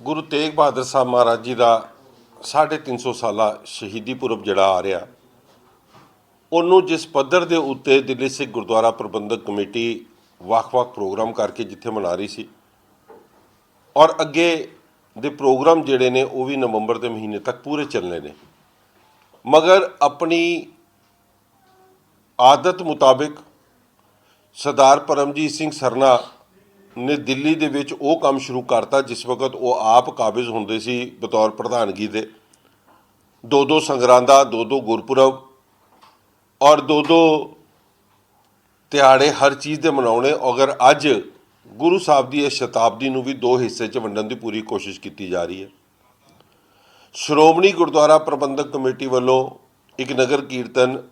ਗੁਰੂ ਤੇਗ ਬਹਾਦਰ ਸਾਹਿਬ ਮਹਾਰਾਜ ਜੀ ਦਾ 350 ਸਾਲਾ ਸ਼ਹੀਦੀ ਪੁਰਬ ਜਿਹੜਾ ਆ ਰਿਹਾ, ਉਹਨੂੰ ਜਿਸ ਪੱਧਰ ਦੇ ਉੱਤੇ ਦਿੱਲੀ ਸਿੱਖ ਗੁਰਦੁਆਰਾ ਪ੍ਰਬੰਧਕ ਕਮੇਟੀ ਵੱਖ-ਵੱਖ ਪ੍ਰੋਗਰਾਮ ਕਰਕੇ ਜਿੱਥੇ ਮਨਾ ਰਹੀ ਸੀ ਔਰ ਅੱਗੇ ਦੇ ਪ੍ਰੋਗਰਾਮ ਜਿਹੜੇ ਨੇ ਉਹ ਵੀ ਨਵੰਬਰ ਦੇ ਮਹੀਨੇ ਤੱਕ ਪੂਰੇ ਚੱਲਣੇ ਨੇ। ਮਗਰ ਆਪਣੀ ਆਦਤ ਮੁਤਾਬਿਕ ਸਰਦਾਰ ਪਰਮਜੀਤ ਸਿੰਘ ਸਰਨਾ ਨੇ ਦਿੱਲੀ ਦੇ ਵਿੱਚ ਉਹ ਕੰਮ ਸ਼ੁਰੂ ਕਰਤਾ, ਜਿਸ ਵਕਤ ਉਹ ਆਪ ਕਾਬਜ਼ ਹੁੰਦੇ ਸੀ ਬਤੌਰ ਪ੍ਰਧਾਨਗੀ ਦੇ। ਦੋ ਦੋ ਸੰਗਰਾਂਦਾ ਦੋ ਦੋ ਗੁਰਪੁਰਬ ਔਰ ਦੋ ਦੋ ਤਿਹਾੜੇ ਹਰ ਚੀਜ਼ ਦੇ ਮਨਾਉਣੇ। ਅਗਰ ਅੱਜ ਗੁਰੂ ਸਾਹਿਬ ਦੀ ਇਸ ਸ਼ਤਾਬਦੀ ਨੂੰ ਵੀ ਦੋ ਹਿੱਸੇ 'ਚ ਵੰਡਣ ਦੀ ਪੂਰੀ ਕੋਸ਼ਿਸ਼ ਕੀਤੀ ਜਾ ਰਹੀ ਹੈ। ਸ਼੍ਰੋਮਣੀ ਗੁਰਦੁਆਰਾ ਪ੍ਰਬੰਧਕ ਕਮੇਟੀ ਵੱਲੋਂ ਇੱਕ ਨਗਰ ਕੀਰਤਨ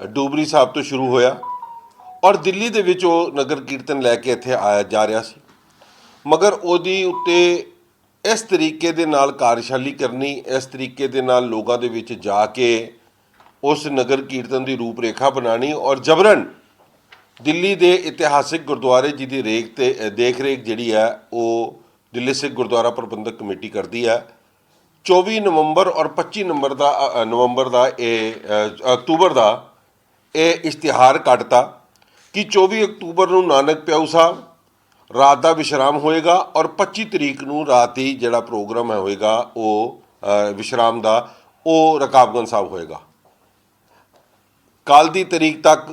ਡੂਬਰੀ ਸਾਹਿਬ ਤੋਂ ਸ਼ੁਰੂ ਹੋਇਆ। ਔਰ ਦਿੱਲੀ ਦੇ ਵਿੱਚ ਉਹ ਨਗਰ ਕੀਰਤਨ ਲੈ ਕੇ ਇੱਥੇ ਆਇਆ ਜਾ ਰਿਹਾ ਸੀ। ਮਗਰ ਉਹਦੀ ਉੱਤੇ ਇਸ ਤਰੀਕੇ ਦੇ ਨਾਲ ਕਾਰਜਸ਼ਾਲੀ ਕਰਨੀ, ਇਸ ਤਰੀਕੇ ਦੇ ਨਾਲ ਲੋਕਾਂ ਦੇ ਵਿੱਚ ਜਾ ਕੇ ਉਸ ਨਗਰ ਕੀਰਤਨ ਦੀ ਰੂਪਰੇਖਾ ਬਣਾਣੀ ਔਰ ਜਬਰਨ ਦਿੱਲੀ ਦੇ ਇਤਿਹਾਸਿਕ ਗੁਰਦੁਆਰੇ ਜੀ ਦੀ ਰੇਖ ਤੇ ਦੇਖ ਰੇਖ ਜਿਹੜੀ ਹੈ, ਉਹ ਦਿੱਲੀ ਸਿੱਖ ਗੁਰਦੁਆਰਾ ਪ੍ਰਬੰਧਕ ਕਮੇਟੀ ਕਰਦੀ ਹੈ। 24 ਨਵੰਬਰ ਔਰ 25 ਨੰਬਰ ਦਾ ਨਵੰਬਰ ਦਾ ਇਹ ਅਕਤੂਬਰ ਦਾ ਇਹ ਇਸ਼ਤਿਹਾਰ ਕੱਢਤਾ ਕਿ 24 ਅਕਤੂਬਰ ਨੂੰ ਨਾਨਕ ਪਿਆਉ ਸਾਹਿਬ, ਰਾਤ ਦਾ ਵਿਸ਼ਰਾਮ ਹੋਏਗਾ ਔਰ 25 ਤਰੀਕ ਨੂੰ ਰਾਤ ਹੀ ਜਿਹੜਾ ਪ੍ਰੋਗਰਾਮ ਹੈ ਹੋਏਗਾ, ਉਹ ਵਿਸ਼ਰਾਮ ਦਾ, ਉਹ ਰਕਾਬਗੰਜ ਸਾਹਿਬ ਹੋਏਗਾ। ਕੱਲ ਦੀ ਤਰੀਕ ਤੱਕ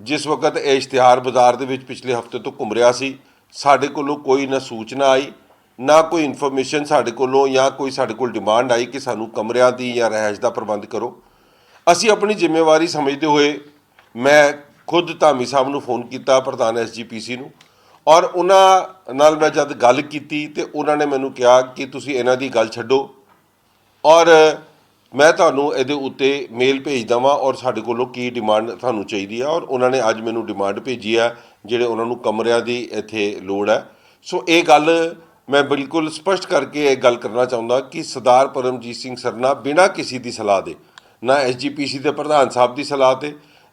ਜਿਸ ਵਕਤ ਇਹ ਇਸ਼ਤਿਹਾਰ ਬਾਜ਼ਾਰ ਦੇ ਵਿੱਚ ਪਿਛਲੇ ਹਫ਼ਤੇ ਤੋਂ ਘੁੰਮ ਰਿਹਾ ਸੀ, ਸਾਡੇ ਕੋਲੋਂ ਕੋਈ ਨਾ ਸੂਚਨਾ ਆਈ, ਨਾ ਕੋਈ ਇਨਫੋਰਮੇਸ਼ਨ ਸਾਡੇ ਕੋਲੋਂ ਜਾਂ ਕੋਈ ਸਾਡੇ ਕੋਲ ਡਿਮਾਂਡ ਆਈ ਕਿ ਸਾਨੂੰ ਕਮਰਿਆਂ ਦੀ ਜਾਂ ਰਹਿائش ਦਾ ਪ੍ਰਬੰਧ ਕਰੋ। ਅਸੀਂ ਆਪਣੀ ਜ਼ਿੰਮੇਵਾਰੀ ਸਮਝਦੇ ਹੋਏ ਮੈਂ ਖੁਦ ਧਾਮੀ ਸਾਹਿਬ ਨੂੰ ਫੋਨ ਕੀਤਾ, ਪ੍ਰਧਾਨ ਐਸਜੀਪੀਸੀ ਨੂੰ, ਔਰ ਉਹਨਾਂ ਨਾਲ ਮੈਂ ਜਦ ਗੱਲ ਕੀਤੀ ਤੇ ਉਹਨਾਂ ਨੇ ਮੈਨੂੰ ਕਿਹਾ ਕਿ ਤੁਸੀਂ ਇਹਨਾਂ ਦੀ ਗੱਲ ਛੱਡੋ। ਔਰ ਮੈਂ ਤੁਹਾਨੂੰ ਇਹਦੇ ਉੱਤੇ ਮੇਲ ਭੇਜ ਦਵਾਂ ਔਰ ਸਾਡੇ ਕੋਲੋਂ ਕੀ ਡਿਮਾਂਡ ਤੁਹਾਨੂੰ ਚਾਹੀਦੀ ਹੈ ਔਰ ਉਹਨਾਂ ਨੇ ਅੱਜ ਮੈਨੂੰ ਡਿਮਾਂਡ ਭੇਜੀ ਹੈ ਜਿਹੜੇ ਉਹਨਾਂ ਨੂੰ ਕਮਰਿਆਂ ਦੀ ਇੱਥੇ ਲੋੜ ਹੈ। ਸੋ ਇਹ ਗੱਲ ਮੈਂ ਬਿਲਕੁਲ ਸਪਸ਼ਟ ਕਰਕੇ ਇਹ ਗੱਲ ਕਰਨਾ ਚਾਹੁੰਦਾ ਕਿ ਸਰਦਾਰ ਪਰਮਜੀਤ ਸਿੰਘ ਸਰਨਾ ਬਿਨਾਂ ਕਿਸੇ ਦੀ ਸਲਾਹ ਦੇ, ਨਾ ਐਸਜੀਪੀਸੀ ਦੇ ਪ੍ਰਧਾਨ ਸਾਹਿਬ ਦੀ ਸਲਾਹ ਤੇ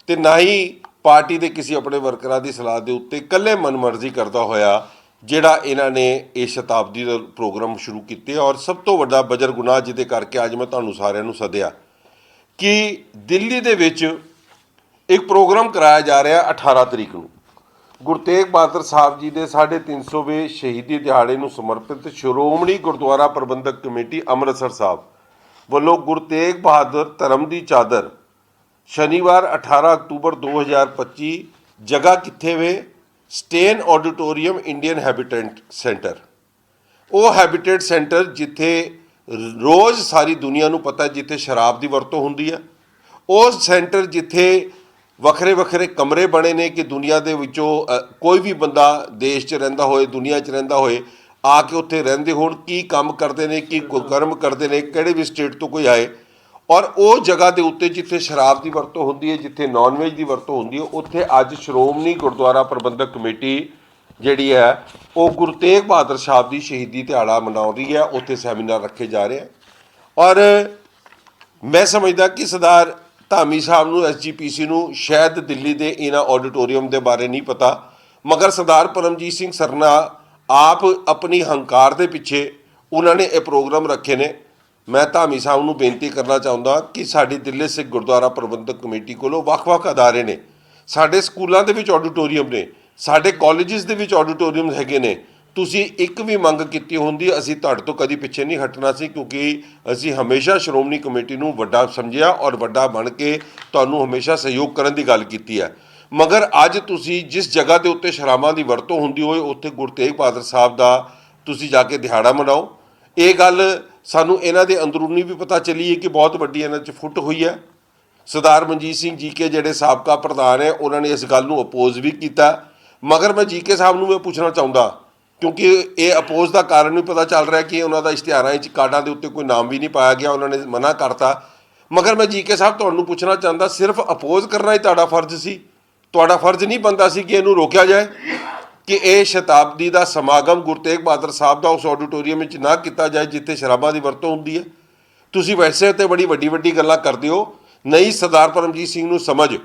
ਤੇ ਨਾ ਹੀ ਪਾਰਟੀ ਦੇ ਕਿਸੇ ਆਪਣੇ ਵਰਕਰਾਂ ਦੀ ਸਲਾਹ ਦੇ ਉੱਤੇ ਇਕੱਲੇ ਮਨਮਰਜ਼ੀ ਕਰਦਾ ਹੋਇਆ, ਜਿਹੜਾ ਇਹਨਾਂ ਨੇ ਇਹ ਸ਼ਤਾਬਦੀ ਦਾ ਪ੍ਰੋਗਰਾਮ ਸ਼ੁਰੂ ਕੀਤੇ ਔਰ ਸਭ ਤੋਂ ਵੱਡਾ ਬਜਰ ਗੁਨਾਹ ਜਿਹਦੇ ਕਰਕੇ ਅੱਜ ਮੈਂ ਤੁਹਾਨੂੰ ਸਾਰਿਆਂ ਨੂੰ ਸੱਦਿਆ। ਕਿ ਦਿੱਲੀ ਦੇ ਵਿੱਚ ਇੱਕ ਪ੍ਰੋਗਰਾਮ ਕਰਾਇਆ ਜਾ ਰਿਹਾ 18 ਤਰੀਕ ਨੂੰ। ਗੁਰੂ ਤੇਗ ਬਹਾਦਰ ਸਾਹਿਬ ਜੀ ਦੇ 350ਵੇਂ ਸ਼ਹੀਦੀ ਦਿਹਾੜੇ ਨੂੰ ਸਮਰਪਿਤ ਸ਼੍ਰੋਮਣੀ ਗੁਰਦੁਆਰਾ ਪ੍ਰਬੰਧਕ ਕਮੇਟੀ ਅੰਮ੍ਰਿਤਸਰ ਸਾਹਿਬ ਵੱਲੋਂ ਗੁਰੂ ਤੇਗ ਬਹਾਦਰ ਧਰਮ ਦੀ ਚਾਦਰ ਸ਼ਨੀਵਾਰ 18 ਅਕਤੂਬਰ 2025 ਜਗ੍ਹਾ ਕਿੱਥੇ ਵੇ? Stein auditorium Indian habitat centre. ਉਹ ਹੈਬਿਟੇਟ ਸੈਂਟਰ ਜਿੱਥੇ ਰੋਜ਼ ਸਾਰੀ ਦੁਨੀਆ ਨੂੰ ਪਤਾ ਜਿੱਥੇ ਸ਼ਰਾਬ ਦੀ ਵਰਤੋਂ ਹੁੰਦੀ ਹੈ ਉਹ ਸੈਂਟਰ ਜਿੱਥੇ ਵੱਖਰੇ ਵੱਖਰੇ ਕਮਰੇ ਬਣੇ ਨੇ ਕਿ ਦੁਨੀਆ ਦੇ ਵਿੱਚੋਂ ਕੋਈ ਵੀ ਬੰਦਾ ਦੇਸ਼ 'ਚ ਰਹਿੰਦਾ ਹੋਏ, ਦੁਨੀਆ 'ਚ ਰਹਿੰਦਾ ਹੋਏ, ਆ ਕੇ ਉੱਥੇ ਰਹਿੰਦੇ ਹੋਣ, ਕੀ ਕੰਮ ਕਰਦੇ ਨੇ ਕੀ, ਕਰਮ ਕਰਦੇ ਨੇ, ਕਿਹੜੇ ਵੀ ਸਟੇਟ ਤੋਂ ਕੋਈ ਆਏ ਔਰ ਉਹ ਜਗ੍ਹਾ ਦੇ ਉੱਤੇ ਜਿੱਥੇ ਸ਼ਰਾਬ ਦੀ ਵਰਤੋਂ ਹੁੰਦੀ ਹੈ, ਜਿੱਥੇ ਨਾਨ ਵੇਜ ਦੀ ਵਰਤੋਂ ਹੁੰਦੀ ਹੈ, ਉੱਥੇ ਅੱਜ ਸ਼੍ਰੋਮਣੀ ਗੁਰਦੁਆਰਾ ਪ੍ਰਬੰਧਕ ਕਮੇਟੀ ਜਿਹੜੀ ਹੈ, ਉਹ ਗੁਰੂ ਤੇਗ ਬਹਾਦਰ ਸਾਹਿਬ ਦੀ ਸ਼ਹੀਦੀ ਦਿਹਾੜਾ ਮਨਾਉ ਰਹੀ ਹੈ, ਉੱਥੇ ਸੈਮੀਨਾਰ ਰੱਖੇ ਜਾ ਰਹੇ ਹੈ ਔਰ ਮੈਂ ਸਮਝਦਾ ਕਿ ਸਰਦਾਰ ਧਾਮੀ ਸਾਹਿਬ ਨੂੰ ਐਸਜੀਪੀਸੀ ਨੂੰ ਸ਼ਾਇਦ ਦਿੱਲੀ ਦੇ ਇਹਨਾਂ ਆਡੀਟੋਰੀਅਮ ਦੇ ਬਾਰੇ ਨਹੀਂ ਪਤਾ, ਮਗਰ ਸਰਦਾਰ ਪਰਮਜੀਤ ਸਿੰਘ ਸਰਨਾ ਆਪ ਆਪਣੀ ਹੰਕਾਰ ਦੇ ਪਿੱਛੇ ਉਹਨਾਂ ਨੇ ਇਹ ਪ੍ਰੋਗਰਾਮ ਰੱਖੇ ਨੇ। ਮੈਂ ਧਾਮੀ ਸਾਹਿਬ ਨੂੰ ਬੇਨਤੀ ਕਰਨਾ ਚਾਹੁੰਦਾ ਕਿ ਸਾਡੀ ਦਿੱਲੀ ਸਿੱਖ ਗੁਰਦੁਆਰਾ ਪ੍ਰਬੰਧਕ ਕਮੇਟੀ ਕੋਲੋਂ ਵੱਖ-ਵੱਖ ਅਦਾਰੇ ਨੇ, ਸਾਡੇ ਸਕੂਲਾਂ ਦੇ ਵਿੱਚ ਆਡੀਟੋਰੀਅਮ ਨੇ, ਸਾਡੇ ਕਾਲਜਸ ਦੇ ਵਿੱਚ ਆਡੀਟੋਰੀਅਮ ਹੈਗੇ ਨੇ, ਤੁਸੀਂ ਇੱਕ ਵੀ ਮੰਗ ਕੀਤੀ ਹੁੰਦੀ, ਅਸੀਂ ਤੁਹਾਡੇ ਤੋਂ ਕਦੀ ਪਿੱਛੇ ਨਹੀਂ ਹਟਣਾ ਸੀ, ਕਿਉਂਕਿ ਅਸੀਂ ਹਮੇਸ਼ਾ ਸ਼੍ਰੋਮਣੀ ਕਮੇਟੀ ਨੂੰ ਵੱਡਾ ਸਮਝਿਆ ਔਰ ਵੱਡਾ ਬਣ ਕੇ ਤੁਹਾਨੂੰ ਹਮੇਸ਼ਾ ਸਹਿਯੋਗ ਕਰਨ ਦੀ ਗੱਲ ਕੀਤੀ ਹੈ। ਮਗਰ ਅੱਜ ਤੁਸੀਂ ਜਿਸ ਜਗ੍ਹਾ ਦੇ ਉੱਤੇ ਸ਼ਰਾਬਾਂ ਦੀ ਵਰਤੋਂ ਹੁੰਦੀ ਹੋਏ ਉੱਥੇ ਗੁਰੂ ਤੇਗ ਬਹਾਦਰ ਸਾਹਿਬ ਦਾ ਤੁਸੀਂ ਜਾ ਕੇ ਦਿਹਾੜਾ ਮਨਾਓ। ਇਹ ਗੱਲ ਸਾਨੂੰ ਇਹਨਾਂ ਦੇ ਅੰਦਰੂਨੀ ਵੀ ਪਤਾ ਚੱਲੀ ਹੈ ਕਿ ਬਹੁਤ ਵੱਡੀ ਇਹਨਾਂ 'ਚ ਫੁੱਟ ਹੋਈ ਹੈ। ਸਰਦਾਰ ਮਨਜੀਤ ਸਿੰਘ ਜੀ ਕੇ ਜਿਹੜੇ ਸਾਬਕਾ ਪ੍ਰਧਾਨ ਹੈ, ਉਹਨਾਂ ਨੇ ਇਸ ਗੱਲ ਨੂੰ ਅਪੋਜ਼ ਵੀ ਕੀਤਾ। ਮਗਰ ਮੈਂ ਜੀ ਕੇ ਸਾਹਿਬ ਨੂੰ ਇਹ ਪੁੱਛਣਾ ਚਾਹੁੰਦਾ, ਕਿਉਂਕਿ ਇਹ ਅਪੋਜ਼ ਦਾ ਕਾਰਨ ਵੀ ਪਤਾ ਚੱਲ ਰਿਹਾ ਕਿ ਉਹਨਾਂ ਦਾ ਇਸ਼ਤਿਹਾਰਾਂ ਵਿੱਚ ਕਾਰਡਾਂ ਦੇ ਉੱਤੇ ਕੋਈ ਨਾਮ ਵੀ ਨਹੀਂ ਪਾਇਆ ਗਿਆ, ਉਹਨਾਂ ਨੇ ਮਨਾ ਕਰਤਾ। ਮਗਰ ਮੈਂ ਜੀ ਕੇ ਸਾਹਿਬ ਤੁਹਾਨੂੰ ਪੁੱਛਣਾ ਚਾਹੁੰਦਾ, ਸਿਰਫ ਅਪੋਜ਼ ਕਰਨਾ ਹੀ ਤੁਹਾਡਾ ਫਰਜ਼ ਸੀ? ਤੁਹਾਡਾ ਫਰਜ਼ ਨਹੀਂ ਬੰਦਾ ਸੀ ਕਿ ਇਹਨੂੰ ਰੋਕਿਆ ਜਾਏ? ਕਿ ਇਹ ਸ਼ਤਾਬਦੀ ਦਾ ਸਮਾਗਮ ਗੁਰੂ ਤੇਗ ਬਹਾਦਰ ਸਾਹਿਬ ਦਾ ਉਸ ਆਡੀਟੋਰੀਅਮ ਵਿੱਚ ਨਾ ਕੀਤਾ ਜਾਏ, ਜਿੱਥੇ ਸ਼ਰਾਬਾਂ ਦੀ ਵਰਤੋਂ ਹੁੰਦੀ ਹੈ। ਤੁਸੀਂ ਵੈਸੇ ਤੇ ਬੜੀ ਵੱਡੀ ਵੱਡੀ ਗੱਲਾਂ ਕਰਦੇ ਹੋ। ਨਹੀਂ, ਸਰਦਾਰ ਪਰਮਜੀਤ ਸਿੰਘ ਨੂੰ ਸਮਝ।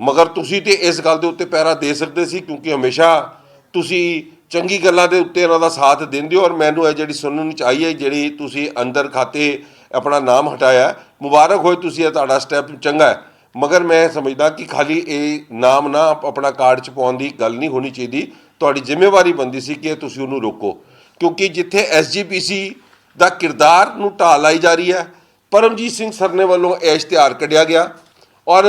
ਮਗਰ ਤੁਸੀਂ ਤੇ ਇਸ ਗੱਲ ਦੇ ਉੱਤੇ ਪਹਿਰਾ ਦੇ ਸਕਦੇ ਸੀ, ਕਿਉਂਕਿ ਹਮੇਸ਼ਾ ਤੁਸੀਂ ਚੰਗੀ ਗੱਲਾਂ ਦੇ ਉੱਤੇ ਇਹਨਾਂ ਦਾ ਸਾਥ ਦਿੰਦੇ ਹੋ ਔਰ ਮੈਨੂੰ ਇਹ ਜਿਹੜੀ ਸੁਣਨ ਵਿੱਚ ਆਈ ਜਿਹੜੀ ਤੁਸੀਂ ਅੰਦਰ ਖਾਤੇ ਆਪਣਾ ਨਾਮ ਹਟਾਇਆ ਮੁਬਾਰਕ ਹੋਏ ਤੁਸੀਂ ਇਹ ਤੁਹਾਡਾ ਸਟੈਪ ਚੰਗਾ ਹੈ। ਮਗਰ ਮੈਂ ਸਮਝਦਾ ਕਿ ਖਾਲੀ ਇਹ ਨਾਮ ਨਾ ਆਪ- ਆਪਣਾ ਕਾਰਡ ਚ ਪਾਉਣ ਦੀ ਗੱਲ ਨਹੀਂ ਹੋਣੀ ਚਾਹੀਦੀ। ਤੁਹਾਡੀ ਜ਼ਿੰਮੇਵਾਰੀ ਬੰਦੀ ਸੀ ਕਿ ਤੁਸੀਂ ਉਹਨੂੰ ਰੋਕੋ। ਕਿਉਂਕਿ ਜਿੱਥੇ ਐਸਜੀਪੀਸੀ ਦਾ ਕਿਰਦਾਰ ਨੂੰ ਢਾਹ ਲਾਈ ਜਾ ਰਹੀ ਹੈ, ਪਰਮਜੀਤ ਸਿੰਘ ਸਰਨੇ ਵੱਲੋਂ ਇਹ ਇਸ਼ਤਿਹਾਰ ਕੱਢਿਆ ਗਿਆ। ਔਰ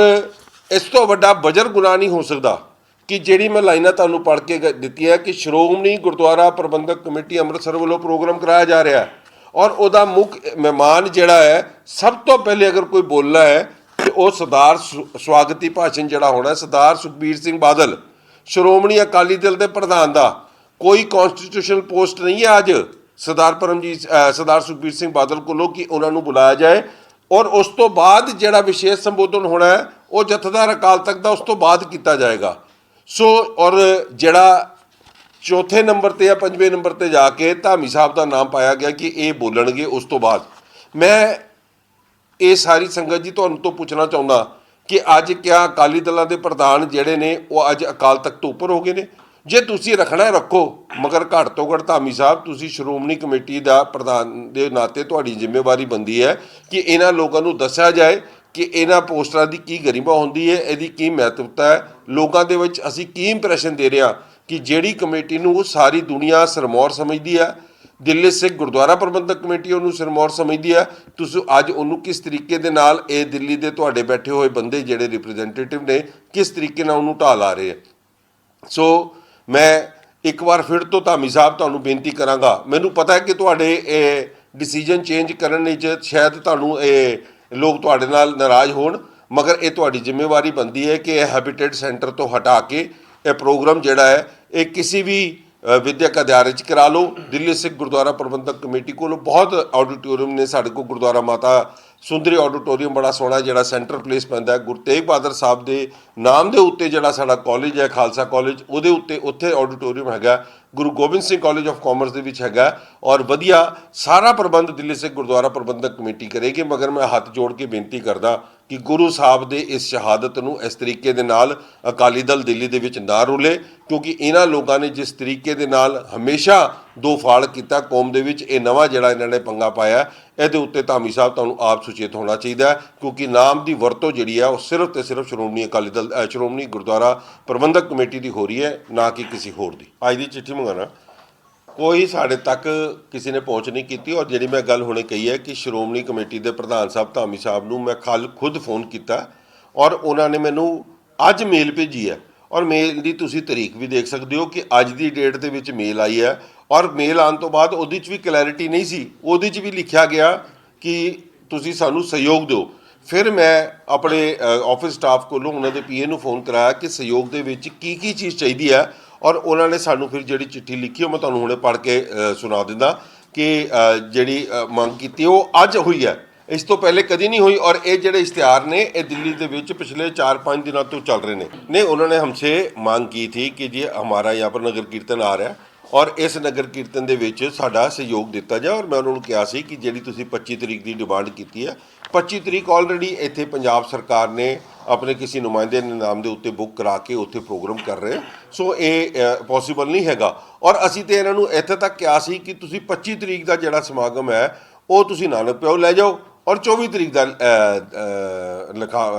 ਇਸ ਤੋਂ ਵੱਡਾ ਬਜਰ ਗੁਨਾਹ ਨਹੀਂ ਹੋ ਸਕਦਾ ਕਿ ਜਿਹੜੀ ਮੈਂ ਲਾਈਨਾਂ ਤੁਹਾਨੂੰ ਪੜ੍ਹ ਕੇ ਗ- ਦਿੱਤੀਆਂ ਕਿ ਸ਼੍ਰੋਮਣੀ ਗੁਰਦੁਆਰਾ ਪ੍ਰਬੰਧਕ ਕਮੇਟੀ ਅੰਮ੍ਰਿਤਸਰ ਵੱਲੋਂ ਪ੍ਰੋਗਰਾਮ ਕਰਾਇਆ ਜਾ ਰਿਹਾ ਹੈ। ਔਰ ਉਹਦਾ ਮੁੱਖ ਮਹਿਮਾਨ ਜਿਹੜਾ ਹੈ, ਸਭ ਤੋਂ ਪਹਿਲੇ ਅਗਰ ਕੋਈ ਬੋਲਣਾ ਹੈ, ਤੇ ਉਹ ਸਰਦਾਰ ਸੁ- ਸਵਾਗਤੀ ਭਾਸ਼ਣ ਜਿਹੜਾ ਹੋਣਾ ਸਰਦਾਰ ਸੁਖਬੀਰ ਸਿੰਘ ਬਾਦਲ। ਸ਼੍ਰੋਮਣੀ ਅਕਾਲੀ ਦਲ ਦੇ ਪ੍ਰਧਾਨ ਦਾ ਕੋਈ ਕਨਸਟੀਟਿਊਸ਼ਨਲ ਪੋਸਟ ਨਹੀਂ ਹੈ ਅੱਜ। ਸਰਦਾਰ ਪਰਮਜੀਤ ਸਰਦਾਰ ਸੁਖਬੀਰ ਸਿੰਘ ਬਾਦਲ ਕੋਲੋਂ ਕਿ ਉਹਨਾਂ ਨੂੰ ਬੁਲਾਇਆ ਜਾਏ। ਔਰ ਉਸ ਤੋਂ ਬਾਅਦ ਜਿਹੜਾ ਵਿਸ਼ੇਸ਼ ਸੰਬੋਧਨ ਹੋਣਾ ਹੈ, ਉਹ ਜਥੇਦਾਰ ਅਕਾਲ ਤਖਤ ਦਾ ਉਸ ਤੋਂ ਬਾਅਦ ਕੀਤਾ ਜਾਏਗਾ। ਸੋ, ਔਰ ਜਿਹੜਾ ਚੌਥੇ ਨੰਬਰ ਤੇ ਜਾਂ ਪੰਜਵੇਂ ਨੰਬਰ ਤੇ ਜਾ ਕੇ ਧਾਮੀ ਸਾਹਿਬ ਦਾ ਨਾਮ ਪਾਇਆ ਗਿਆ ਕਿ ਇਹ ਬੋਲਣਗੇ ਉਸ ਤੋਂ ਬਾਅਦ। ਮੈਂ ਇਹ ਸਾਰੀ ਸੰਗਤ ਜੀ ਤੁਹਾਨੂੰ ਤੋਂ ਪੁੱਛਣਾ ਚਾਹੁੰਦਾ ਕਿ ਅੱਜ ਕਿਆ ਅਕਾਲੀ ਦਲਾਂ ਦੇ ਪ੍ਰਧਾਨ ਜਿਹੜੇ ਨੇ, ਉਹ ਅੱਜ ਅਕਾਲ ਤਖਤ ਤੋਂ ਉੱਪਰ ਹੋ ਗਏ ਨੇ। ਜੇ ਤੁਸੀਂ ਰੱਖਣਾ ਰੱਖੋ, ਮਗਰ ਘੱਟ ਤੋਂ ਘੱਟ ਧਾਮੀ ਸਾਹਿਬ, ਤੁਸੀਂ ਸ਼੍ਰੋਮਣੀ ਕਮੇਟੀ ਦਾ ਪ੍ਰਧਾਨ ਦੇ ਨਾਤੇ ਤੁਹਾਡੀ ਜ਼ਿੰਮੇਵਾਰੀ ਬੰਦੀ ਹੈ ਕਿ ਇਹਨਾਂ ਲੋਕਾਂ ਨੂੰ ਦੱਸਿਆ ਜਾਏ ਕਿ ਇਹਨਾਂ ਪੋਸਟਰਾਂ ਦੀ ਕੀ ਗਰਿਮਾ ਹੁੰਦੀ ਹੈ, ਇਹਦੀ ਕੀ ਮਹੱਤਵਤਾ ਹੈ। ਲੋਕਾਂ ਦੇ ਵਿੱਚ ਅਸੀਂ ਕੀ ਇੰਪ੍ਰੈਸ਼ਨ ਦੇ ਰਹੇ ਹਾਂ ਕਿ ਜਿਹੜੀ ਕਮੇਟੀ ਨੂੰ ਉਹ ਸਾਰੀ ਦੁਨੀਆ ਸਰਮੌਰ ਸਮਝਦੀ ਹੈ ਦਿੱਲੀ ਸਿੱਖ ਗੁਰਦੁਆਰਾ ਪ੍ਰਬੰਧਕ ਕਮੇਟੀ ਉਹਨੂੰ ਸਿਰਮੌਰ ਸਮਝਦੀ ਹੈ ਤੁਸੀਂ ਅੱਜ ਉਹਨੂੰ ਕਿਸ ਤਰੀਕੇ ਦੇ ਨਾਲ ਇਹ ਦਿੱਲੀ ਦੇ ਤੁਹਾਡੇ ਬੈਠੇ ਹੋਏ ਬੰਦੇ ਜਿਹੜੇ ਰਿਪਰੈਜ਼ੈਂਟੇਟਿਵ ਨੇ, ਕਿਸ ਤਰੀਕੇ ਨਾਲ ਉਹਨੂੰ ਢਾਲ ਆ ਰਹੇ ਆ? ਸੋ ਮੈਂ ਇੱਕ ਵਾਰ ਫਿਰ ਤੋਂ ਧਾਮੀ ਸਾਹਿਬ ਤੁਹਾਨੂੰ ਬੇਨਤੀ ਕਰਾਂਗਾ। ਮੈਨੂੰ ਪਤਾ ਹੈ ਕਿ ਤੁਹਾਡੇ ਇਹ ਡਿਸੀਜਨ ਚੇਂਜ ਕਰਨ ਵਿੱਚ ਸ਼ਾਇਦ ਤੁਹਾਨੂੰ ਇਹ ਲੋਕ ਤੁਹਾਡੇ ਨਾਲ ਨਾਰਾਜ਼ ਹੋਣ, ਮਗਰ ਇਹ ਤੁਹਾਡੀ ਜ਼ਿੰਮੇਵਾਰੀ ਬਣਦੀ ਹੈ ਕਿ ਇਹ ਹੈਬਿਟੇਟ ਸੈਂਟਰ ਤੋਂ ਹਟਾ ਕੇ ਇਹ ਪ੍ਰੋਗਰਾਮ ਜਿਹੜਾ ਹੈ, ਇਹ ਕਿਸੇ ਵੀ ਵਿਦਿਅਕ ਅਦਾਰੇ 'ਚ ਕਰਾ ਲਓ। ਦਿੱਲੀ ਸਿੱਖ ਗੁਰਦੁਆਰਾ ਪ੍ਰਬੰਧਕ ਕਮੇਟੀ ਕੋਲੋਂ ਬਹੁਤ ਆਡੀਟੋਰੀਅਮ ਨੇ ਸਾਡੇ ਕੋਲ ਗੁਰਦੁਆਰਾ ਮਾਤਾ ਸੁੰਦਰੀ ਆਡੀਟੋਰੀਅਮ ਬੜਾ ਸੋਹਣਾ ਜਿਹੜਾ ਸੈਂਟਰ ਪਲੇਸ ਪੈਂਦਾ ਹੈ। ਗੁਰੂ ਤੇਗ ਬਹਾਦਰ ਸਾਹਿਬ ਦੇ ਨਾਮ ਦੇ ਉੱਤੇ ਜਿਹੜਾ ਸਾਡਾ ਕਾਲਜ ਹੈ, ਖਾਲਸਾ ਕਾਲਜ ਉਹਦੇ ਉੱਤੇ ਉੱਥੇ ਆਡੀਟੋਰੀਅਮ ਹੈਗਾ। Guru Gobind Singh college of commerce ਦੇ ਵਿੱਚ ਹੈਗਾ ਔਰ ਵਧੀਆ ਸਾਰਾ ਪ੍ਰਬੰਧ ਦਿੱਲੀ ਸਿੱਖ ਗੁਰਦੁਆਰਾ ਪ੍ਰਬੰਧਕ ਕਮੇਟੀ ਕਰੇਗੀ, ਮਗਰ ਮੈਂ ਹੱਥ ਜੋੜ ਕੇ ਬੇਨਤੀ ਕਰਦਾ ਕਿ ਗੁਰੂ ਸਾਹਿਬ ਦੇ ਇਸ ਸ਼ਹਾਦਤ ਨੂੰ ਇਸ ਤਰੀਕੇ ਦੇ ਨਾਲ ਅਕਾਲੀ ਦਲ ਦਿੱਲੀ ਦੇ ਵਿੱਚ ਨਾ ਰੁਲੇ, ਕਿਉਂਕਿ ਇਹਨਾਂ ਲੋਕਾਂ ਨੇ ਜਿਸ ਤਰੀਕੇ ਦੇ ਨਾਲ ਹਮੇਸ਼ਾ ਦੋ ਫਾਲ ਕੀਤਾ, ਕੌਮ ਦੇ ਵਿੱਚ ਇਹ ਨਵਾਂ ਜਿਹੜਾ ਇਹਨਾਂ ਨੇ ਪੰਗਾ ਪਾਇਆ, ਇਹਦੇ ਉੱਤੇ ਧਾਮੀ ਸਾਹਿਬ ਤੁਹਾਨੂੰ ਆਪ ਸੁਚੇਤ ਹੋਣਾ ਚਾਹੀਦਾ ਹੈ ਕਿਉਂਕਿ ਨਾਮ ਦੀ ਵਰਤੋਂ ਜਿਹੜੀ ਆ ਉਹ ਸਿਰਫ ਤੇ ਸਿਰਫ ਸ਼੍ਰੋਮਣੀ ਅਕਾਲੀ ਦਲ ਸ਼੍ਰੋਮਣੀ ਗੁਰਦੁਆਰਾ ਪ੍ਰਬੰਧਕ ਕਮੇਟੀ ਦੀ ਹੋ ਰਹੀ ਹੈ, ਨਾ ਕਿ ਕਿਸੇ ਹੋਰ ਦੀ। ਅੱਜ ਦੀ ਚਿੱਠੀ ਮੰਗਾਣਾ ਕੋਈ ਸਾਡੇ ਤੱਕ ਕਿਸੇ ਨੇ ਪਹੁੰਚ ਨਹੀਂ ਕੀਤੀ। ਔਰ ਜਿਹੜੀ ਮੈਂ ਗੱਲ ਹੁਣੇ ਕਹੀ ਹੈ ਕਿ ਸ਼੍ਰੋਮਣੀ ਕਮੇਟੀ ਦੇ ਪ੍ਰਧਾਨ ਸਾਹਿਬ ਧਾਮੀ ਸਾਹਿਬ ਨੂੰ ਮੈਂ ਕੱਲ ਖੁਦ ਫੋਨ ਕੀਤਾ ਔਰ ਉਹਨਾਂ ਨੇ ਮੈਨੂੰ ਅੱਜ ਮੇਲ ਭੇਜੀ ਹੈ। ਔਰ ਮੇਲ ਦੀ ਤੁਸੀਂ ਤਾਰੀਖ ਵੀ ਦੇਖ ਸਕਦੇ ਹੋ ਕਿ ਅੱਜ ਦੀ ਡੇਟ ਦੇ ਵਿੱਚ ਮੇਲ ਆਈ ਹੈ। ਔਰ ਮੇਲ ਆਉਣ ਤੋਂ ਬਾਅਦ ਉਹਦੇ 'ਚ ਵੀ ਕਲੈਰਿਟੀ ਨਹੀਂ ਸੀ। ਉਹਦੇ 'ਚ ਵੀ ਲਿਖਿਆ ਗਿਆ ਕਿ ਤੁਸੀਂ ਸਾਨੂੰ ਸਹਿਯੋਗ ਦਿਓ। ਫਿਰ ਮੈਂ ਆਪਣੇ ਆਫਿਸ ਸਟਾਫ ਕੋਲੋਂ ਉਹਨਾਂ ਦੇ ਪੀਏ ਨੂੰ ਫੋਨ ਕਰਾਇਆ ਕਿ ਸਹਿਯੋਗ ਦੇ ਵਿੱਚ ਕੀ ਕੀ ਚੀਜ਼ ਚਾਹੀਦੀ ਹੈ। ਔਰ ਉਹਨਾਂ ਨੇ ਸਾਨੂੰ ਫਿਰ ਜਿਹੜੀ ਚਿੱਠੀ ਲਿਖੀ ਉਹ ਮੈਂ ਤੁਹਾਨੂੰ ਹੁਣੇ ਪੜ੍ਹ ਕੇ ਸੁਣਾ ਦਿੰਦਾ ਕਿ ਜਿਹੜੀ ਮੰਗ ਕੀਤੀ ਉਹ ਅੱਜ ਹੋਈ ਹੈ। ਇਸ ਤੋਂ ਪਹਿਲੇ ਕਦੀ ਨਹੀਂ ਹੋਈ ਔਰ ਇਹ ਜਿਹੜੇ ਇਸ਼ਤਿਹਾਰ ਨੇ, ਇਹ ਦਿੱਲੀ ਦੇ ਵਿੱਚ ਪਿਛਲੇ 4-5 ਦਿਨਾਂ ਤੋਂ ਚੱਲ ਰਹੇ ਨੇ। ਨਹੀਂ ਉਹਨਾਂ ਨੇ ਹਮਸੇ ਮੰਗ ਕੀਤੀ ਥੀ ਕਿ ਜੀ ਹਮਾਰਾ ਯਹਾਂ ਪਰ ਨਗਰ ਕੀਰਤਨ ਆ ਰਿਹਾ ਔਰ ਇਸ ਨਗਰ ਕੀਰਤਨ ਦੇ ਵਿੱਚ ਸਾਡਾ ਸਹਿਯੋਗ ਦਿੱਤਾ ਜਾਏ ਔਰ ਮੈਂ ਉਹਨਾਂ ਨੂੰ ਕਿਹਾ ਸੀ ਕਿ ਜਿਹੜੀ ਤੁਸੀਂ 25 ਤਰੀਕ ਦੀ ਡਿਮਾਂਡ ਕੀਤੀ ਹੈ 25 ਤਰੀਕ ਆਲਰੇਡੀ ਇੱਥੇ ਪੰਜਾਬ ਸਰਕਾਰ ਨੇ ਆਪਣੇ ਕਿਸੇ ਨੁਮਾਇੰਦੇ ਦੇ ਨਾਮ ਦੇ ਉੱਤੇ ਬੁੱਕ ਕਰਾ ਕੇ ਉੱਥੇ ਪ੍ਰੋਗਰਾਮ ਕਰ ਰਹੇ। ਸੋ ਇਹ ਪੋਸੀਬਲ ਨਹੀਂ ਹੈਗਾ। ਔਰ ਅਸੀਂ ਤੇ ਇਹਨਾਂ ਨੂੰ ਇੱਥੇ ਤੱਕ ਕਿਹਾ ਸੀ ਕਿ ਤੁਸੀਂ 25 ਤਰੀਕ ਦਾ ਜਿਹੜਾ ਸਮਾਗਮ ਹੈ ਉਹ ਤੁਸੀਂ ਨਾਨਕ ਪਿਓ ਲੈ ਜਾਓ ਔਰ 24 ਤਰੀਕ ਦਾ ਅ, ਅ,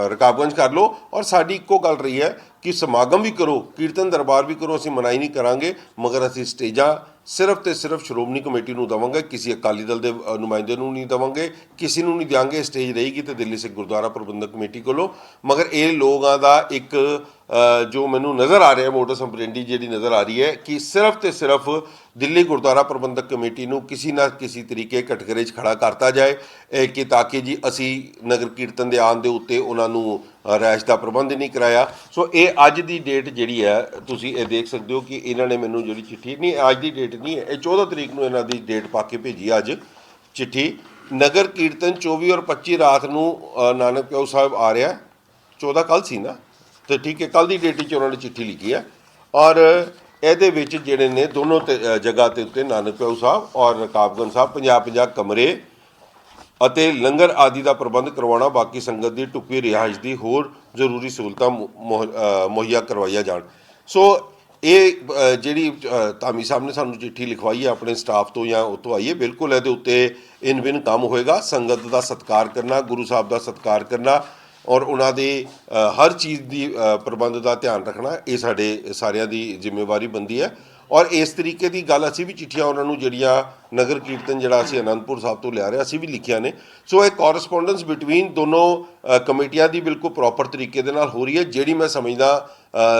ਰਕਾਬਗੰਜ ਕਰ ਲਓ। ਔਰ ਸਾਡੀ ਇੱਕੋ ਗੱਲ ਰਹੀ ਹੈ ਕਿ ਸਮਾਗਮ ਵੀ ਕਰੋ, ਕੀਰਤਨ ਦਰਬਾਰ ਵੀ ਕਰੋ, ਅਸੀਂ ਮਨਾਈ ਨਹੀਂ ਕਰਾਂਗੇ, ਮਗਰ ਅਸੀਂ ਸਟੇਜਾਂ ਸਿਰਫ ਤੇ ਸਿਰਫ ਸ਼੍ਰੋਮਣੀ ਕਮੇਟੀ ਨੂੰ ਦਵਾਂਗੇ, ਕਿਸੇ ਅਕਾਲੀ ਦਲ ਦੇ ਨੁਮਾਇੰਦੇ ਨੂੰ ਨਹੀਂ ਦਵਾਂਗੇ, ਕਿਸੇ ਨੂੰ ਨਹੀਂ ਦਿਆਂਗੇ, ਸਟੇਜ ਰਹੇਗੀ ਤੇ ਦਿੱਲੀ ਸਿੱਖ ਗੁਰਦੁਆਰਾ ਪ੍ਰਬੰਧਕ ਕਮੇਟੀ ਕੋਲੋਂ। ਮਗਰ ਇਹ ਲੋਕਾਂ ਦਾ ਇੱਕ ਜੋ ਮੈਨੂੰ ਨਜ਼ਰ ਆ ਰਿਹਾ ਮੋਟਰ ਸੰਪਰੇਂਡੀ ਜਿਹੜੀ ਨਜ਼ਰ ਆ ਰਹੀ ਹੈ ਕਿ ਸਿਰਫ ਤੇ ਸਿਰਫ ਦਿੱਲੀ ਗੁਰਦੁਆਰਾ ਪ੍ਰਬੰਧਕ ਕਮੇਟੀ ਨੂੰ ਕਿਸੇ ਨਾ ਕਿਸੇ ਤਰੀਕੇ ਕਟਕਰੇ 'ਚ ਖੜਾ ਕਰਤਾ ਜਾਏ ਇਹ ਕਿ ਤਾਂ ਕਿ ਜੀ ਅਸੀਂ ਨਗਰ ਕੀਰਤਨ ਦੇ ਆਉਣ ਦੇ ਉੱਤੇ ਉਹਨਾਂ ਨੂੰ ਅ, ਦਾ ਪ੍ਰਬੰਧ ਨਹੀਂ ਕਰਾਇਆ। ਸੋ ਇਹ ਅੱਜ ਦੀ ਡੇਟ ਜਿਹੜੀ ਹੈ ਤੁਸੀਂ ਇਹ ਦੇਖ ਸਕਦੇ ਹੋ ਕਿ ਇਹਨਾਂ ਨੇ ਮੈਨੂੰ ਜਿਹੜੀ ਚਿੱਠੀ ਨਹੀਂ ਅੱਜ ਦੀ ਡੇਟ ਨਹੀਂ ਹੈ ਇਹ 14 ਤਰੀਕ ਨੂੰ ਇਹਨਾਂ ਦੀ ਡੇਟ ਪਾ ਕੇ ਭੇਜੀ ਅੱਜ ਚਿੱਠੀ। ਨਗਰ ਕੀਰਤਨ 24 ਔਰ 25 ਰਾਤ ਨੂੰ ਨਾਨਕ ਪਿਓ ਸਾਹਿਬ ਆ ਰਿਹਾ। 14 ਕੱਲ ਸੀ ਨਾ? ਤੇ ਠੀਕ ਹੈ ਕੱਲ ਦੀ ਡੇਟ 'ਚ ਉਹਨਾਂ ਨੇ ਚਿੱਠੀ ਲਿਖੀ ਹੈ। ਔਰ ਇਹਦੇ ਵਿੱਚ ਜਿਹੜੇ ਨੇ ਦੋਨੋਂ ਤੇ- ਜਗ੍ਹਾ ਤੇ ਉੱਤੇ ਨਾਨਕ ਪਿਓ ਸਾਹਿਬ ਔਰ ਰਕਾਬਗੰਜ ਸਾਹਿਬ 50 50 ਕਮਰੇ ਅਤੇ ਲੰਗਰ ਆਦਿ ਦਾ ਪ੍ਰਬੰਧ ਕਰਵਾਉਣਾ ਬਾਕੀ ਸੰਗਤ ਦੀ ਟੁੱਕੀ ਰਿਹਾਇਸ਼ ਦੀ ਹੋਰ ਜ਼ਰੂਰੀ ਸਹੂਲਤਾਂ ਮੁਹੱਈਆ ਕਰਵਾਈਆਂ ਜਾਣ। ਸੋ ਇਹ ਜਿਹੜੀ ਅ, ਧਾਮੀ ਸਾਹਿਬ ਨੇ ਸਾਨੂੰ ਚਿੱਠੀ ਲਿਖਵਾਈ ਹੈ ਆਪਣੇ ਸਟਾਫ ਤੋਂ ਜਾਂ ਉਤੋਂ ਆਈਏ ਬਿਲਕੁਲ ਇਹਦੇ ਉੱਤੇ ਇਨ ਬਿਨ ਕੰਮ ਹੋਏਗਾ। ਸੰਗਤ ਦਾ ਸਤਿਕਾਰ ਕਰਨਾ ਗੁਰੂ ਸਾਹਿਬ ਦਾ ਸਤਿਕਾਰ ਕਰਨਾ ਔਰ ਉਹਨਾਂ ਦੇ ਹਰ ਚੀਜ਼ ਦੀ ਪ੍ਰਬੰਧ ਦਾ ਧਿਆਨ ਰੱਖਣਾ ਇਹ ਸਾਡੇ ਸਾਰਿਆਂ ਦੀ ਜ਼ਿੰਮੇਵਾਰੀ ਬੰਦੀ ਹੈ। ਔਰ ਇਸ ਤਰੀਕੇ ਦੀ ਗੱਲ ਅਸੀਂ ਵੀ ਚਿੱਠੀਆਂ ਉਹਨਾਂ ਨੂੰ ਜਿਹੜੀਆਂ ਨਗਰ ਕੀਰਤਨ ਜਿਹੜਾ ਅਸੀਂ ਅਨੰਦਪੁਰ ਸਾਹਿਬ ਤੋਂ ਲਿਆ ਰਹੇ ਅਸੀਂ ਵੀ ਲਿਖੀਆਂ ਨੇ। ਸੋ ਇਹ ਕੋਰਸਪੋਂਡੈਂਸ ਬਿਟਵੀਨ ਦੋਨੋਂ ਕਮੇਟੀਆਂ ਦੀ ਬਿਲਕੁਲ ਪ੍ਰੋਪਰ ਤਰੀਕੇ ਦੇ ਨਾਲ ਹੋ ਰਹੀ ਹੈ, ਜਿਹੜੀ ਮੈਂ ਸਮਝਦਾ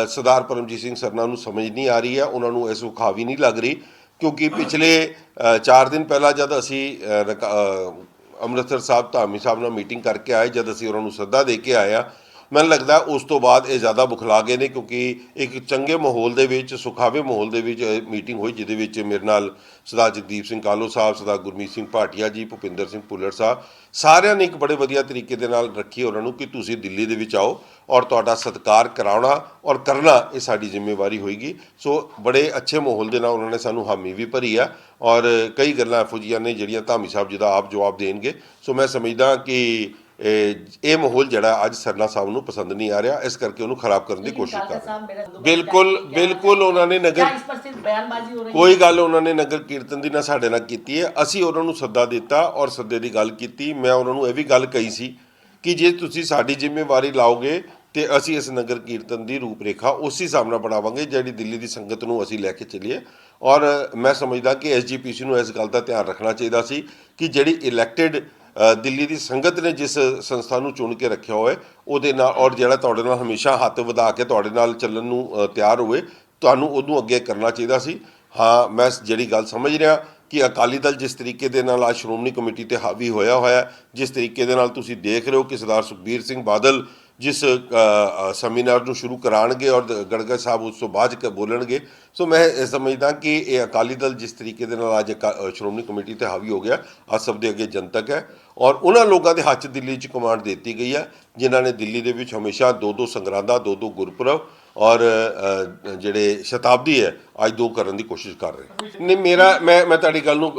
ਸਰਦਾਰ ਪਰਮਜੀਤ ਸਿੰਘ ਸਰਨਾ ਨੂੰ ਸਮਝ ਨਹੀਂ ਆ ਰਹੀ ਹੈ, ਉਹਨਾਂ ਨੂੰ ਇਸ ਵਿਖਾਵੀ ਨਹੀਂ ਲੱਗ ਰਹੀ। ਕਿਉਂਕਿ ਪਿਛਲੇ 4 ਦਿਨ ਪਹਿਲਾਂ ਜਦ ਅਸੀਂ ਅੰਮ੍ਰਿਤਸਰ ਸਾਹਿਬ ਧਾਮੀ ਸਾਹਿਬ ਨਾਲ ਮੀਟਿੰਗ ਕਰਕੇ ਆਏ, ਜਦ ਅਸੀਂ ਉਹਨਾਂ ਨੂੰ ਸੱਦਾ ਦੇ ਕੇ ਆਏ ਆ ਮੈਨੂੰ ਲੱਗਦਾ ਉਸ ਤੋਂ ਬਾਅਦ ਇਹ ਜ਼ਿਆਦਾ ਬੁਖਲਾ ਗਏ ਨੇ ਕਿਉਂਕਿ ਇੱਕ ਚੰਗੇ ਮਾਹੌਲ ਦੇ ਵਿੱਚ, ਸੁਖਾਵੇ ਮਾਹੌਲ ਦੇ ਵਿੱਚ ਮੀਟਿੰਗ ਹੋਈ ਜਿਹਦੇ ਵਿੱਚ ਮੇਰੇ ਨਾਲ ਸਰਦਾਰ ਜਗਦੀਪ ਸਿੰਘ ਕਾਲੋ ਸਾਹਿਬ, ਸਰਦਾਰ ਗੁਰਮੀਤ ਸਿੰਘ ਭਾਟੀਆ ਜੀ, ਭੁਪਿੰਦਰ ਸਿੰਘ ਭੁੱਲਰ ਸਾਹਿਬ, ਸਾਰਿਆਂ ਨੇ ਇੱਕ ਬੜੇ ਵਧੀਆ ਤਰੀਕੇ ਦੇ ਨਾਲ ਰੱਖੀ ਉਹਨਾਂ ਨੂੰ ਕਿ ਤੁਸੀਂ ਦਿੱਲੀ ਦੇ ਵਿੱਚ ਆਓ ਔਰ ਤੁਹਾਡਾ ਸਤਿਕਾਰ ਕਰਾਉਣਾ ਔਰ ਕਰਨਾ, ਇਹ ਸਾਡੀ ਜ਼ਿੰਮੇਵਾਰੀ ਹੋਏਗੀ। ਸੋ ਬੜੇ ਅੱਛੇ ਮਾਹੌਲ ਦੇ ਨਾਲ ਉਹਨਾਂ ਨੇ ਸਾਨੂੰ ਹਾਮੀ ਵੀ ਭਰੀ ਆ ਔਰ ਕਈ ਗੱਲਾਂ ਇਹੋ ਜਿਹੀਆਂ ਨੇ ਜਿਹੜੀਆਂ ਧਾਮੀ ਸਾਹਿਬ ਜੀ ਦਾ ਆਪ ਜਵਾਬ ਦੇਣਗੇ। ਸੋ ਮੈਂ ਸਮਝਦਾ ਕਿ ਇਹ ਮਾਹੌਲ ਜਿਹੜਾ ਅੱਜ ਸਰਨਾ ਸਾਹਿਬ ਨੂੰ ਪਸੰਦ ਨਹੀਂ ਆ ਰਿਹਾ ਇਸ ਕਰਕੇ ਉਹਨੂੰ ਖਰਾਬ ਕਰਨ ਦੀ ਕੋਸ਼ਿਸ਼ ਕਰ ਰਹੇ ਬਿਲਕੁਲ ਬਿਲਕੁਲ ਉਹਨਾਂ ਨੇ ਨਗਰ ਕੋਈ ਗੱਲ ਉਹਨਾਂ ਨੇ ਨਗਰ ਕੀਰਤਨ ਦੀ ਨਾ ਸਾਡੇ ਨਾਲ ਕੀਤੀ ਹੈ। ਅਸੀਂ ਉਹਨਾਂ ਨੂੰ ਸੱਦਾ ਦਿੱਤਾ ਔਰ ਸੱਦੇ ਦੀ ਗੱਲ ਕੀਤੀ। ਮੈਂ ਉਹਨਾਂ ਨੂੰ ਇਹ ਵੀ ਗੱਲ ਕਹੀ ਸੀ ਕਿ ਜੇ ਤੁਸੀਂ ਸਾਡੀ ਜ਼ਿੰਮੇਵਾਰੀ ਲਾਓਗੇ ਤੇ ਅਸੀਂ ਇਸ ਨਗਰ ਕੀਰਤਨ ਦੀ ਰੂਪਰੇਖਾ ਉਸੇ ਹਿਸਾਬ ਨਾਲ ਬਣਾਵਾਂਗੇ ਜਿਹੜੀ ਦਿੱਲੀ ਦੀ ਸੰਗਤ ਨੂੰ ਅਸੀਂ ਲੈ ਕੇ ਚੱਲੀਏ। ਔਰ ਮੈਂ ਸਮਝਦਾ ਕਿ ਐਸਜੀਪੀਸੀ ਨੂੰ ਇਸ ਗੱਲ ਦਾ ਧਿਆਨ ਰੱਖਣਾ ਚਾਹੀਦਾ ਸੀ ਕਿ ਜਿਹੜੀ ਇਲੈਕਟਿਡ ਦਿੱਲੀ ਦੀ ਸੰਗਤ ਨੇ ਜਿਸ ਸੰਸਥਾ ਨੂੰ ਚੁਣ ਕੇ ਰੱਖਿਆ ਹੋਇਆ ਉਹਦੇ ਨਾਲ ਔਰ ਜਿਹੜਾ ਤੁਹਾਡੇ ਨਾਲ ਹਮੇਸ਼ਾ ਹੱਥ ਵਧਾ ਕੇ ਤੁਹਾਡੇ ਨਾਲ ਚੱਲਣ ਨੂੰ ਤਿਆਰ ਹੋਵੇ, ਤੁਹਾਨੂੰ ਉਹਨੂੰ ਅੱਗੇ ਕਰਨਾ ਚਾਹੀਦਾ ਸੀ। ਹਾਂ, ਮੈਂ ਜਿਹੜੀ ਗੱਲ ਸਮਝ ਰਿਹਾ ਕਿ ਅਕਾਲੀ ਦਲ ਜਿਸ ਤਰੀਕੇ ਦੇ ਨਾਲ ਅੱਜ ਸ਼੍ਰੋਮਣੀ ਕਮੇਟੀ ਤੇ ਹਾਵੀ ਹੋਇਆ ਹੋਇਆ ਜਿਸ ਤਰੀਕੇ ਦੇ ਨਾਲ ਤੁਸੀਂ ਦੇਖ ਰਹੇ ਹੋ ਕਿ ਸਰਦਾਰ ਸੁਖਬੀਰ ਸਿੰਘ ਬਾਦਲ ਜਿਸ ਸੈਮੀਨਾਰ ਨੂੰ ਸ਼ੁਰੂ ਕਰਾਣਗੇ ਔਰ ਗੜਗੜ ਸਾਹਿਬ ਉਸ ਤੋਂ ਬਾਅਦ ਚ ਬੋਲਣਗੇ। ਸੋ ਮੈਂ ਇਹ ਸਮਝਦਾ ਕਿ ਇਹ ਅਕਾਲੀ ਦਲ ਜਿਸ ਤਰੀਕੇ ਦੇ ਨਾਲ ਅੱਜ ਅਕਾ- ਸ਼੍ਰੋਮਣੀ ਕਮੇਟੀ ਤੇ ਹਾਵੀ ਹੋ ਗਿਆ ਅੱਜ ਸਭ ਦੇ ਅੱਗੇ ਜਨਤਕ ਹੈ ਔਰ ਉਹਨਾਂ ਲੋਕਾਂ ਦੇ ਹੱਥ 'ਚ ਦਿੱਲੀ 'ਚ ਕਮਾਂਡ ਦਿੱਤੀ ਗਈ ਹੈ, ਜਿਨ੍ਹਾਂ ਨੇ ਦਿੱਲੀ ਦੇ ਵਿੱਚ ਹਮੇਸ਼ਾ ਦੋ ਦੋ ਸੰਗਰਾਂਦਾ ਦੋ ਦੋ ਗੁਰਪੁਰਬ ਔਰ ਜਿਹੜੇ ਸ਼ਤਾਬਦੀ ਹੈ, ਅੱਜ ਦੋ ਕਰਨ ਦੀ ਕੋਸ਼ਿਸ਼ ਕਰ ਰਹੇ ਨਹੀਂ, ਮੇਰਾ, ਮੈਂ ਮੈਂ ਤੁਹਾਡੀ ਗੱਲ ਨੂੰ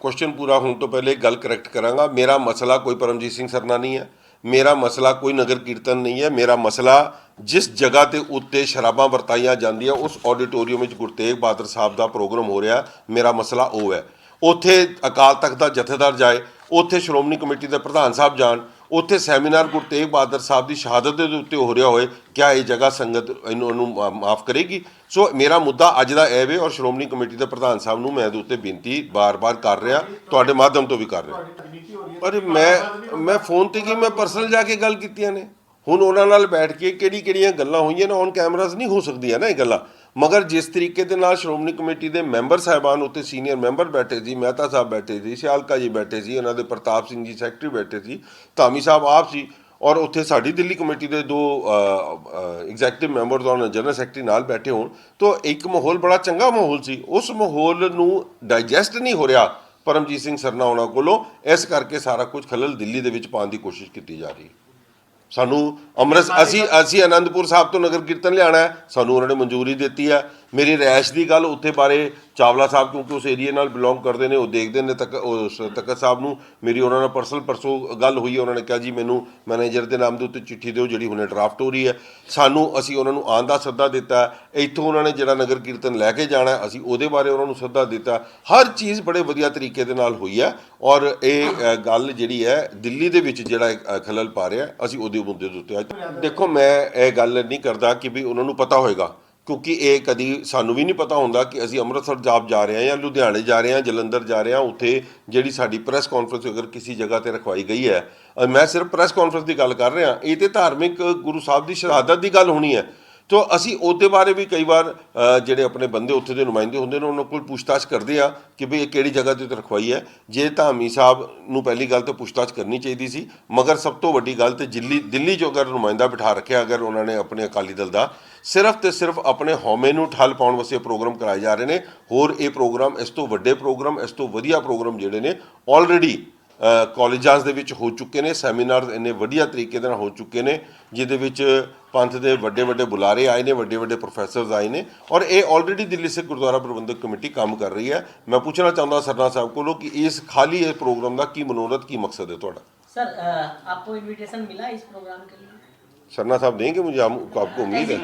ਕੁਐਸਚਨ ਪੂਰਾ ਹੋਣ ਤੋਂ ਪਹਿਲੇ ਗੱਲ ਕਰੈਕਟ ਕਰਾਂਗਾ। ਮੇਰਾ ਮਸਲਾ ਕੋਈ ਪਰਮਜੀਤ ਸਿੰਘ ਸਰਨਾ ਨਹੀਂ ਹੈ। ਮੇਰਾ ਮਸਲਾ ਕੋਈ ਨਗਰ ਕੀਰਤਨ ਨਹੀਂ ਹੈ। ਮੇਰਾ ਮਸਲਾ ਜਿਸ ਜਗ੍ਹਾ ਤੇ ਉੱਤੇ ਸ਼ਰਾਬਾਂ ਵਰਤਾਈਆਂ ਜਾਂਦੀਆਂ, ਉਸ ਆਡੀਟੋਰੀਅਮ ਵਿੱਚ ਗੁਰਤੇਗ ਬਹਾਦਰ ਸਾਹਿਬ ਦਾ ਪ੍ਰੋਗਰਾਮ ਹੋ ਰਿਹਾ, ਮੇਰਾ ਮਸਲਾ ਉਹ ਹੈ। ਉੱਥੇ ਅਕਾਲ ਤਖਤ ਦਾ ਜਥੇਦਾਰ ਜਾਏ, ਉੱਥੇ ਸ਼੍ਰੋਮਣੀ ਕਮੇਟੀ ਦੇ ਪ੍ਰਧਾਨ ਸਾਹਿਬ ਜਾਣ ਉੱਥੇ ਸੈਮੀਨਾਰ ਗੁਰੂ ਤੇਗ ਬਹਾਦਰ ਸਾਹਿਬ ਦੀ ਸ਼ਹਾਦਤ ਦੇ ਉੱਤੇ ਹੋ ਰਿਹਾ ਹੋਏ, ਕਿਆ ਇਹ ਜਗ੍ਹਾ ਸੰਗਤ ਇਹਨੂੰ ਇਹਨੂੰ ਮਾ- ਮਾਫ ਕਰੇਗੀ? ਸੋ ਮੇਰਾ ਮੁੱਦਾ ਅੱਜ ਦਾ ਇਹ ਵੇ ਔਰ ਸ਼੍ਰੋਮਣੀ ਕਮੇਟੀ ਦੇ ਪ੍ਰਧਾਨ ਸਾਹਿਬ ਨੂੰ ਮੈਂ ਇਹਦੇ ਉੱਤੇ ਬੇਨਤੀ ਬਾਰ-ਬਾਰ ਕਰ ਰਿਹਾ, ਤੁਹਾਡੇ ਮਾਧਿਅਮ ਤੋਂ ਵੀ ਕਰ ਰਿਹਾ। ਪਰ ਮੈਂ ਮੈਂ ਫੋਨ ਤੇ ਕੀ ਮੈਂ ਪਰਸਨਲ ਜਾ ਕੇ ਗੱਲ ਕੀਤੀਆਂ ਨੇ? ਹੁਣ ਉਹਨਾਂ ਨਾਲ ਬੈਠ ਕੇ ਕਿਹੜੀ ਕਿਹੜੀਆਂ ਗੱਲਾਂ ਹੋਈਆਂ ਨੇ? ਔਨ ਕੈਮਰਾਸ ਨਹੀਂ ਹੋ ਸਕਦੀਆਂ ਨਾ ਇਹ ਗੱਲਾਂ। ਮਗਰ ਜਿਸ ਤਰੀਕੇ ਦੇ ਨਾਲ ਸ਼੍ਰੋਮਣੀ ਕਮੇਟੀ ਦੇ ਮੈਂਬਰ ਸਾਹਿਬਾਨ ਉੱਤੇ ਸੀਨੀਅਰ ਮੈਂਬਰ ਬੈਠੇ ਸੀ, ਮਹਿਤਾ ਸਾਹਿਬ ਬੈਠੇ ਸੀ, ਸਿਆਲਕਾ ਜੀ ਬੈਠੇ ਸੀ, ਉਹਨਾਂ ਦੇ ਪ੍ਰਤਾਪ ਸਿੰਘ ਜੀ ਸੈਕਟਰੀ ਬੈਠੇ ਸੀ, ਧਾਮੀ ਸਾਹਿਬ ਆਪ ਸੀ ਔਰ ਉੱਥੇ ਸਾਡੀ ਦਿੱਲੀ ਕਮੇਟੀ ਦੇ ਦੋ ਐਗਜ਼ੈਕਟਿਵ ਮੈਂਬਰਸ ਔਰ ਜਨਰਲ ਸੈਕਟਰੀ ਨਾਲ ਬੈਠੇ ਹੋਣ, ਤਾਂ ਇੱਕ ਮਾਹੌਲ ਬੜਾ ਚੰਗਾ ਮਾਹੌਲ ਸੀ। ਉਸ ਮਾਹੌਲ ਨੂੰ ਡਾਈਜੈਸਟ ਨਹੀਂ ਹੋ ਰਿਹਾ ਪਰਮਜੀਤ ਸਿੰਘ ਸਰਨਾ ਉਹਨਾਂ ਕੋਲੋਂ, ਇਸ ਕਰਕੇ ਸਾਰਾ ਕੁਝ ਖਲਲ ਦਿੱਲੀ ਦੇ ਵਿੱਚ ਪਾਉਣ ਦੀ ਕੋਸ਼ਿਸ਼ ਕੀਤੀ ਜਾ ਰਹੀ। ਹੈ ਸਾਨੂੰ ਅੰਮ੍ਰਿਤ ਅਸੀਂ ਅਸੀਂ ਆਨੰਦਪੁਰ ਸਾਹਿਬ ਤੋਂ ਨਗਰ ਕੀਰਤਨ ਲਿਆਣਾ ਹੈ ਸਾਨੂੰ ਉਹਨਾਂ ਨੇ ਮਨਜ਼ੂਰੀ ਦਿੱਤੀ ਹੈ। ਮੇਰੀ ਰੈਸ਼ ਦੀ ਗੱਲ ਉੱਥੇ ਬਾਰੇ ਚਾਵਲਾ ਸਾਹਿਬ ਕਿਉਂਕਿ ਉਸ ਏਰੀਆ ਨਾਲ ਬਿਲੋਂਗ ਕਰਦੇ ਨੇ, ਉਹ ਦੇਖਦੇ ਨੇ ਤੱਕ ਉਸ ਤਖਤ ਸਾਹਿਬ ਨੂੰ ਮੇਰੀ ਉਹਨਾਂ ਨਾਲ ਪਰਸਨਲ ਪਰਸੋਂ ਗੱਲ ਹੋਈ ਹੈ, ਉਹਨਾਂ ਨੇ ਕਿਹਾ ਜੀ ਮੈਨੂੰ ਮੈਨੇਜਰ ਦੇ ਨਾਮ ਦੇ ਉੱਤੇ ਚਿੱਠੀ ਦਿਓ ਜਿਹੜੀ ਹੁਣੇ ਡਰਾਫਟ ਹੋ ਰਹੀ ਹੈ। ਸਾਨੂੰ, ਅਸੀਂ ਉਹਨਾਂ ਨੂੰ ਆਉਣ ਦਾ ਸੱਦਾ ਦਿੱਤਾ, ਇੱਥੋਂ ਉਹਨਾਂ ਨੇ ਜਿਹੜਾ ਨਗਰ ਕੀਰਤਨ ਲੈ ਕੇ ਜਾਣਾ, ਅਸੀਂ ਉਹਦੇ ਬਾਰੇ ਉਹਨਾਂ ਨੂੰ ਸੱਦਾ ਦਿੱਤਾ। ਹਰ ਚੀਜ਼ ਬੜੇ ਵਧੀਆ ਤਰੀਕੇ ਦੇ ਨਾਲ ਹੋਈ ਹੈ ਔਰ ਇਹ ਗੱਲ ਜਿਹੜੀ ਹੈ ਦਿੱਲੀ ਦੇ ਵਿੱਚ ਜਿਹੜਾ ਖਲਲ ਪਾ ਰਿਹਾ, ਅਸੀਂ ਉਹਦੇ ਮੁੱਦੇ ਦੇ ਉੱਤੇ ਅੱਜ ਦੇਖੋ, ਮੈਂ ਇਹ ਗੱਲ ਨਹੀਂ ਕਰਦਾ ਕਿ ਵੀ ਉਹਨਾਂ ਨੂੰ ਪਤਾ ਹੋਏਗਾ। ਕਿਉਂਕਿ ਇਹ ਕਦੀ ਸਾਨੂੰ ਵੀ ਨਹੀਂ ਪਤਾ ਹੁੰਦਾ ਕਿ ਅਸੀਂ ਅੰਮ੍ਰਿਤਸਰ ਜਾਬ ਜਾ ਰਹੇ ਹਾਂ ਜਾਂ ਲੁਧਿਆਣੇ ਜਾ ਰਹੇ ਹਾਂ, ਜਲੰਧਰ ਜਾ ਰਹੇ ਹਾਂ, ਉੱਥੇ ਜਿਹੜੀ ਸਾਡੀ ਪ੍ਰੈਸ ਕਾਨਫਰੰਸ ਅਗਰ ਕਿਸੇ ਜਗ੍ਹਾ ਤੇ ਰਖਵਾਈ ਗਈ ਹੈ। ਮੈਂ ਸਿਰਫ ਪ੍ਰੈਸ ਕਾਨਫਰੰਸ ਦੀ ਗੱਲ ਕਰ ਰਿਹਾ। ਇਹ ਤੇ ਧਾਰਮਿਕ ਗੁਰੂ ਸਾਹਿਬ ਦੀ ਸ਼ਹਾਦਤ ਦੀ ਗੱਲ ਹੋਣੀ ਹੈ। ਤੋ ਅਸੀਂ ਉਹਦੇ ਬਾਰੇ ਵੀ ਕਈ ਵਾਰ ਜਿਹੜੇ ਆਪਣੇ ਬੰਦੇ ਉੱਥੇ ਦੇ ਨੁਮਾਇੰਦੇ ਹੁੰਦੇ ਨੇ, ਉਹਨਾਂ ਕੋਲ ਪੁੱਛਤਾਛ ਕਰਦੇ ਆ ਕਿ ਵੀ ਇਹ ਕਿਹੜੀ ਜਗ੍ਹਾ ਤੇ ਰਖਵਾਈ ਹੈ। ਜੇ ਧਾਮੀ ਸਾਹਿਬ ਨੂੰ ਪਹਿਲੀ ਗੱਲ ਤਾਂ ਪੁੱਛਤਾਛ ਕਰਨੀ ਚਾਹੀਦੀ ਸੀ, ਮਗਰ ਸਭ ਤੋਂ ਵੱਡੀ ਗੱਲ ਤੇ ਦਿੱਲੀ ਦਿੱਲੀ ਜੋ ਅਗਰ ਨੁਮਾਇੰਦਾ ਬਿਠਾ ਰੱਖਿਆ, ਅਗਰ ਉਹਨਾਂ ਨੇ ਆਪਣੇ ਅਕਾਲੀ ਦਲ ਦਾ, ਸਿਰਫ ਤੇ ਸਿਰਫ ਆਪਣੇ ਹਉਮੈ ਨੂੰ ਠੱਲ ਪਾਉਣ ਵਾਸਤੇ ਪ੍ਰੋਗਰਾਮ ਕਰਾਏ ਜਾ ਰਹੇ ਨੇ। ਹੋਰ ਇਹ ਪ੍ਰੋਗਰਾਮ, ਇਸ ਤੋਂ ਵੱਡੇ ਪ੍ਰੋਗਰਾਮ, ਇਸ ਤੋਂ ਵਧੀਆ ਪ੍ਰੋਗਰਾਮ ਜਿਹੜੇ ਨੇ ਆਲਰੇਡੀ ਕਾਲਜਾਂ ਦੇ ਵਿੱਚ ਹੋ ਚੁੱਕੇ ਨੇ ਸੈਮੀਨਾਰ ਇੰਨੇ ਵਧੀਆ ਤਰੀਕੇ ਦੇ ਨਾਲ ਹੋ ਚੁੱਕੇ ਨੇ ਜਿਹਦੇ ਵਿੱਚ ਪੰਥ ਦੇ ਵੱਡੇ ਵੱਡੇ ਬੁਲਾਰੇ ਆਏ ਨੇ ਵੱਡੇ ਵੱਡੇ ਪ੍ਰੋਫੈਸਰਸ ਆਏ ਨੇ ਔਰ ਇਹ ਆਲਰੇਡੀ ਦਿੱਲੀ ਸਿੱਖ ਗੁਰਦੁਆਰਾ ਪ੍ਰਬੰਧਕ ਕਮੇਟੀ ਕੰਮ ਕਰ ਰਹੀ ਹੈ ਮੈਂ ਪੁੱਛਣਾ ਚਾਹੁੰਦਾ ਸਰਨਾ ਸਾਹਿਬ ਕੋਲੋਂ ਕਿ ਇਸ ਖਾਲੀ ਇਸ ਪ੍ਰੋਗਰਾਮ ਦਾ ਕੀ ਮਨੋਰਥ ਕੀ ਮਕਸਦ ਹੈ ਤੁਹਾਡਾ सर अ, आपको इनविटेशन मिला इस प्रोग्राम के लिए सरना साहब देंगे मुझे? आपको उम्मीद है?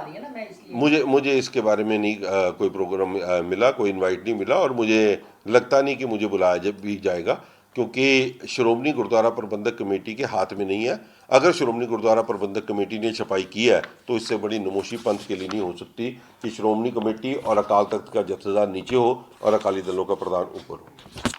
रही है ना मैं इसलिए। मुझे मुझे इसके बारे में नहीं अ, कोई प्रोग्राम अ, मिला कोई इनवाइट नहीं मिला और मुझे लगता नहीं कि मुझे बुलाया जब भी जाएगा क्योंकि श्रोमणी गुरुद्वारा प्रबंधक कमेटी के हाथ में नहीं है। अगर श्रोमणी गुरुद्वारा प्रबंधक कमेटी ने छपाई की है तो इससे बड़ी नमोशी पंथ के लिए नहीं हो सकती कि श्रोमणी कमेटी और अकाल तख्त का जत्थेदार नीचे हो और अकाली दलों का प्रधान ऊपर हो।